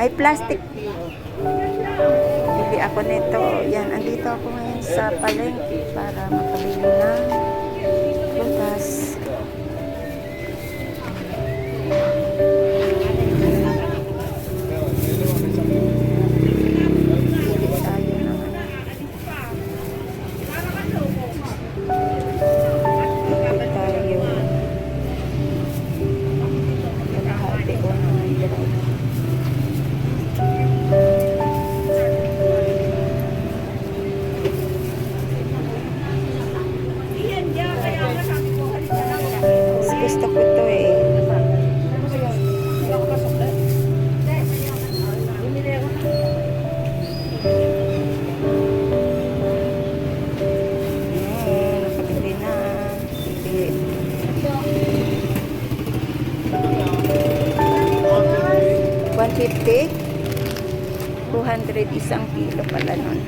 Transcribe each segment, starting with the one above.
May plastic. Bili ako nito. Yan, andito ako ngayon sa palengke para makabili ng 150 200 isang kilo pala nun.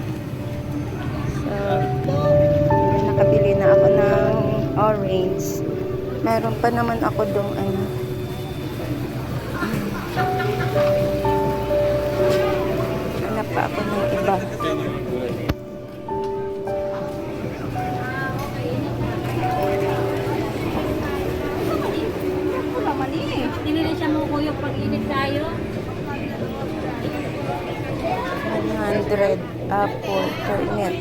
So, nakabili na ako ng orange. Meron pa naman ako dong ano. Hanap pa ako ng iba. 100 apple turnip.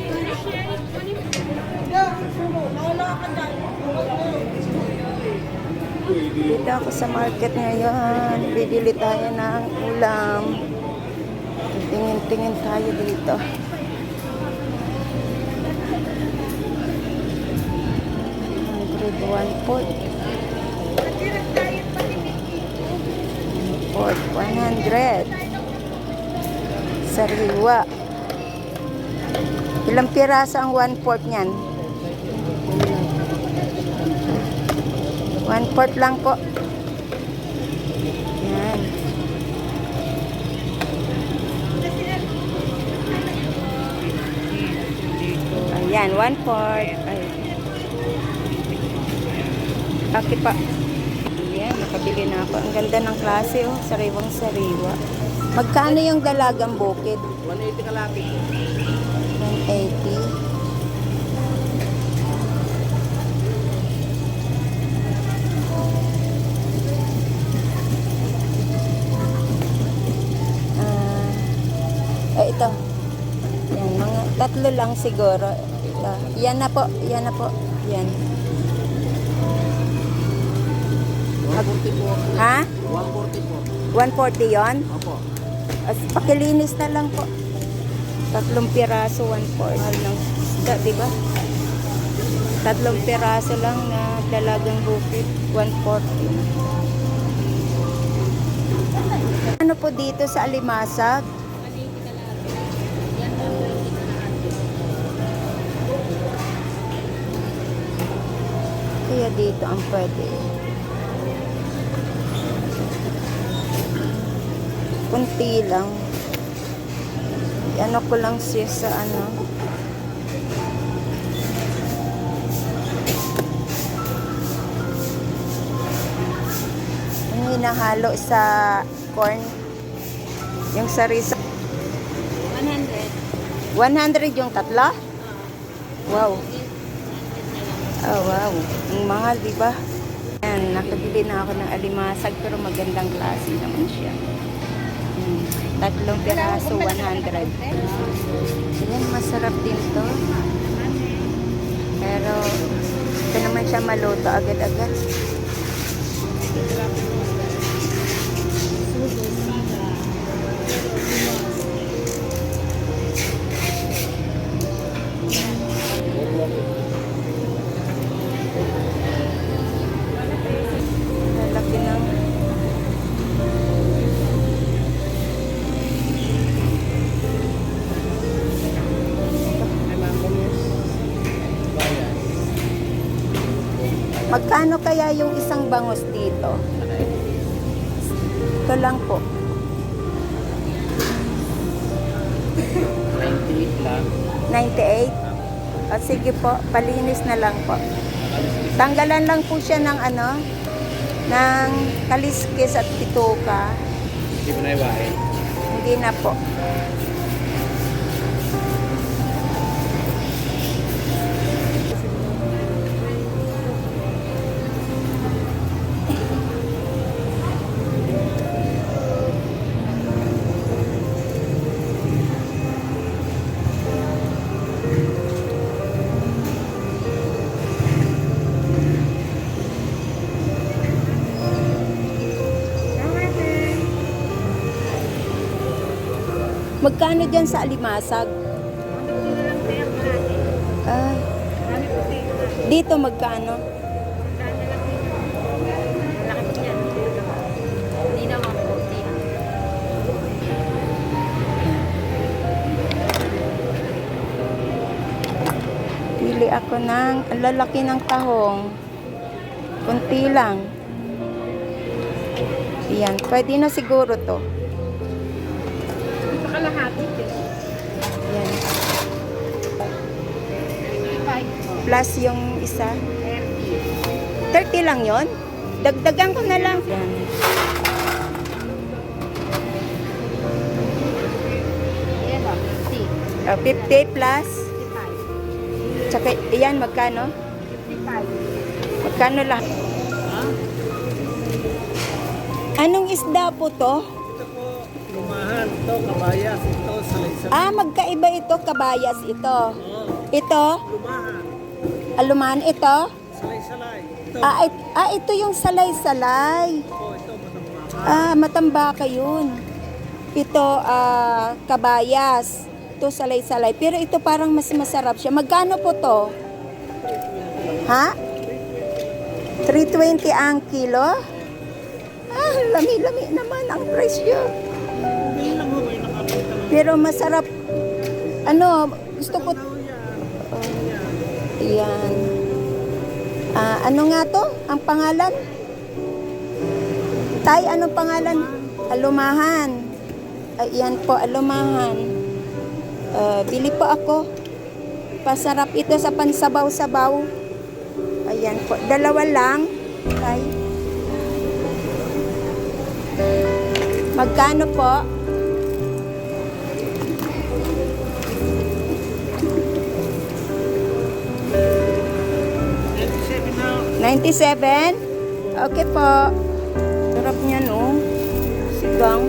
Dito ako sa market ngayon. Bibili tayo ng ulam. Tingin-tingin tayo dito. Hundred one pot. Pot, 100. Sariwa. Ilang piraso ang one fourth niyan? One fourth lang po. Yan. Ayan, one fourth. Ay. Okay pa. Ayan, nakabili na ako. Ang ganda ng klase, oh. Sariwang sariwa. Magkano yung dalagang bukid? 180 kalapit. 180. Ah, eh, ito. Yan, mga tatlo lang siguro. Ito. Yan na po, yan na po. Yan. 140 po. Ha? 140 po. 140 yon? Opo. As, pakilinis na lang po. Tatlong piraso, 140. Mahal ng isda, di ba? Tatlong piraso lang na dalagang bukid, 140. Ano po dito sa Alimasag? Kaya dito ang pwede. Kunti lang. Ano ko lang siya sa ano. Yung hinahalo sa corn. Yung sarisa. 100. 100 yung tatlo? Wow. Oh, wow. Ang mahal, di ba? Ayan, nakabili na ako ng alimasag pero magandang klase naman siya. Tatlong piraso, 100. Ayan, masarap din to. Pero, ito naman siya maluto agad-agad. Magkano kaya yung isang bangus dito? Ito lang po. 98 lang. 98? O sige po, palinis na lang po. Tanggalan lang po siya ng ano, ng kaliskis at pituka. Hindi mo na iwain. Hindi na po. Magkano dyan sa alimasag? Ah, dito magkano? Pili ako ng lalaki ng tahong. Kunti lang. Yan, pwede na siguro to. Pakalahati. Yan. Plus yung isa. 30 lang yon. Dagdagan ko na lang. Yan. Yan o, 50. Uh, 50 plus. 55. Tsaka, yan, magkano? 55. Magkano lang? Anong isda po to? Lumahan. Ito, kabayas. Ito, salaysay. Ah, magkaiba ito, kabayas ito. Oo, Ito, lumahan. aluman ito. Salay-salay. Ito. Ah, it- ah, ito yung salay-salay. Oh, ito, matambaka. Ah, matambaka yun. Ito, ah, kabayas. Ito, salay-salay. Pero ito parang mas masarap siya. Magkano po to? Ha? 320 ang kilo? Ah, lami-lami naman ang presyo. Pero masarap. Ano, gusto ko... Oh, Yan. Ah, ano nga to? Ang pangalan? Tay, anong pangalan? Alumahan. Ayan po, alumahan. Ah, bili po ako. Pasarap ito sa pansabaw-sabaw. Ayan po. Dalawa lang. Tay. Magkano po? 97? Okay po. Sarap niya, no? Sigang.